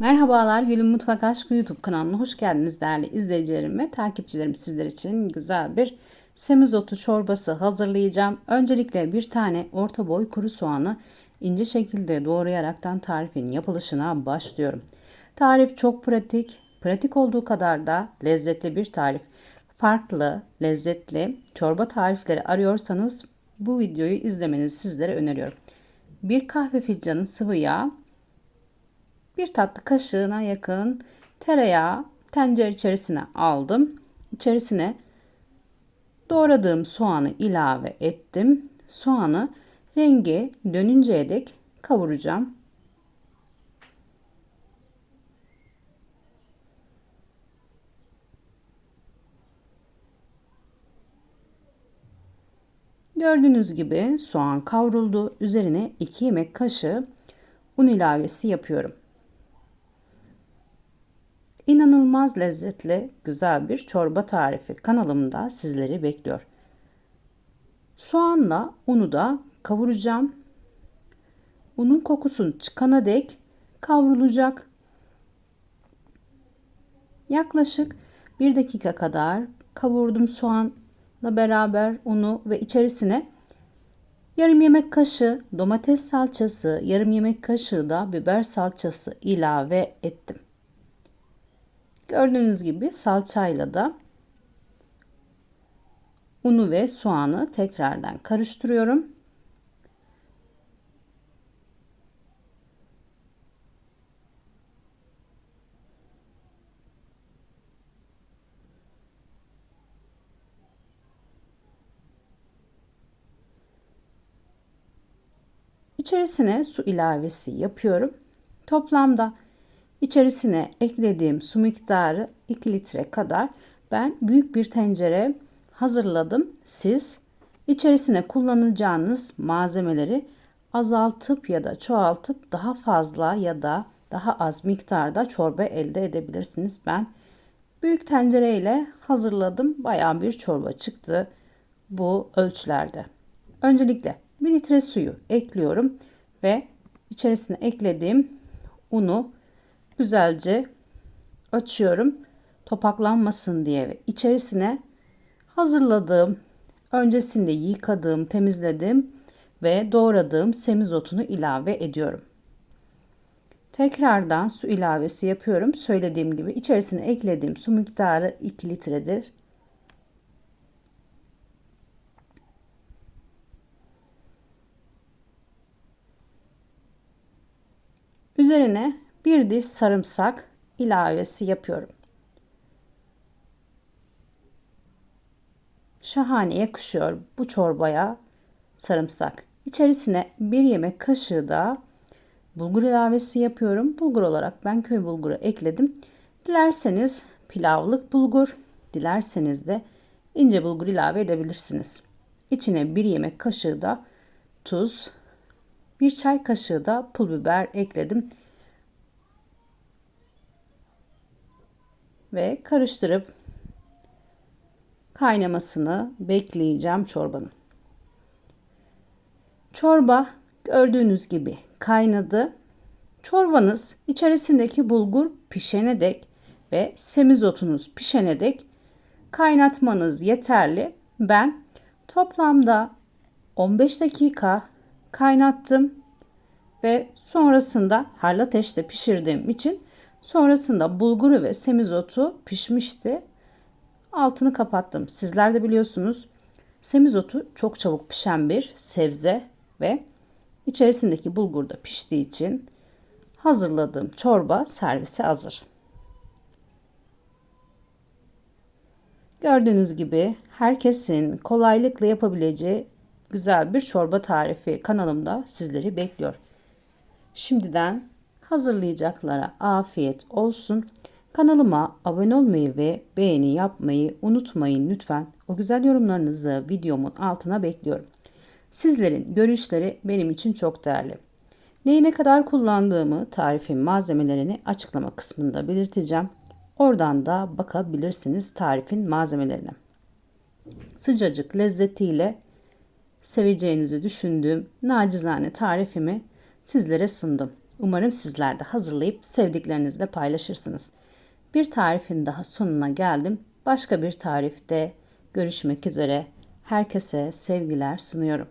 Merhabalar Gül'ün Mutfak Aşkı YouTube kanalına hoş geldiniz değerli izleyicilerim ve takipçilerim. Sizler için güzel bir semizotu çorbası hazırlayacağım. Öncelikle bir tane orta boy kuru soğanı ince şekilde doğrayaraktan tarifin yapılışına başlıyorum. Tarif çok pratik, pratik olduğu kadar da lezzetli bir tarif. Farklı, lezzetli çorba tarifleri arıyorsanız bu videoyu izlemenizi sizlere öneriyorum. Bir kahve fincanı sıvı yağ, bir tatlı kaşığına yakın tereyağı tencere içerisine aldım. İçerisine doğradığım soğanı ilave ettim. Soğanı rengi dönünceye dek kavuracağım. Gördüğünüz gibi soğan kavruldu. Üzerine 2 yemek kaşığı un ilavesi yapıyorum. İnanılmaz lezzetli, güzel bir çorba tarifi kanalımda sizleri bekliyor. Soğanla unu da kavuracağım. Unun kokusun çıkana dek kavrulacak. Yaklaşık bir dakika kadar kavurdum soğanla beraber unu ve içerisine yarım yemek kaşığı domates salçası, yarım yemek kaşığı da biber salçası ilave ettim. Gördüğünüz gibi salçayla da unu ve soğanı tekrardan karıştırıyorum. İçerisine su ilavesi yapıyorum. Toplamda İçerisine eklediğim su miktarı 2 litre kadar ben büyük bir tencere hazırladım. Siz içerisine kullanacağınız malzemeleri azaltıp ya da çoğaltıp daha fazla ya da daha az miktarda çorba elde edebilirsiniz. Ben büyük tencere ile hazırladım. Bayağı bir çorba çıktı bu ölçülerde. Öncelikle 1 litre suyu ekliyorum ve içerisine eklediğim unu güzelce açıyorum. Topaklanmasın diye içerisine hazırladığım, öncesinde yıkadığım, temizledim ve doğradığım semizotunu ilave ediyorum. Tekrardan su ilavesi yapıyorum. Söylediğim gibi içerisine eklediğim su miktarı 2 litredir. Üzerine bir diş sarımsak ilavesi yapıyorum. Şahane yakışıyor bu çorbaya sarımsak. İçerisine bir yemek kaşığı da bulgur ilavesi yapıyorum. Bulgur olarak ben köy bulguru ekledim. Dilerseniz pilavlık bulgur, dilerseniz de ince bulgur ilave edebilirsiniz. İçine bir yemek kaşığı da tuz, bir çay kaşığı da pul biber ekledim. Ve karıştırıp kaynamasını bekleyeceğim çorbanın. Çorba gördüğünüz gibi kaynadı. Çorbanız içerisindeki bulgur pişene dek ve semizotunuz pişene dek kaynatmanız yeterli. Ben toplamda 15 dakika kaynattım ve sonrasında harlı ateşte pişirdiğim için Sonrasında bulguru ve semizotu pişmişti. Altını kapattım. Sizler de biliyorsunuz semizotu çok çabuk pişen bir sebze ve içerisindeki bulgur da piştiği için hazırladığım çorba servise hazır. Gördüğünüz gibi herkesin kolaylıkla yapabileceği güzel bir çorba tarifi kanalımda sizleri bekliyor. Şimdiden hazırlayacaklara afiyet olsun. Kanalıma abone olmayı ve beğeni yapmayı unutmayın lütfen. O güzel yorumlarınızı videomun altına bekliyorum. Sizlerin görüşleri benim için çok değerli. Neyi ne kadar kullandığımı, tarifin malzemelerini açıklama kısmında belirteceğim. Oradan da bakabilirsiniz tarifin malzemelerine. Sıcacık lezzetiyle seveceğinizi düşündüğüm nacizane tarifimi sizlere sundum. Umarım sizler de hazırlayıp sevdiklerinizle paylaşırsınız. Bir tarifin daha sonuna geldim. Başka bir tarifte görüşmek üzere. Herkese sevgiler sunuyorum.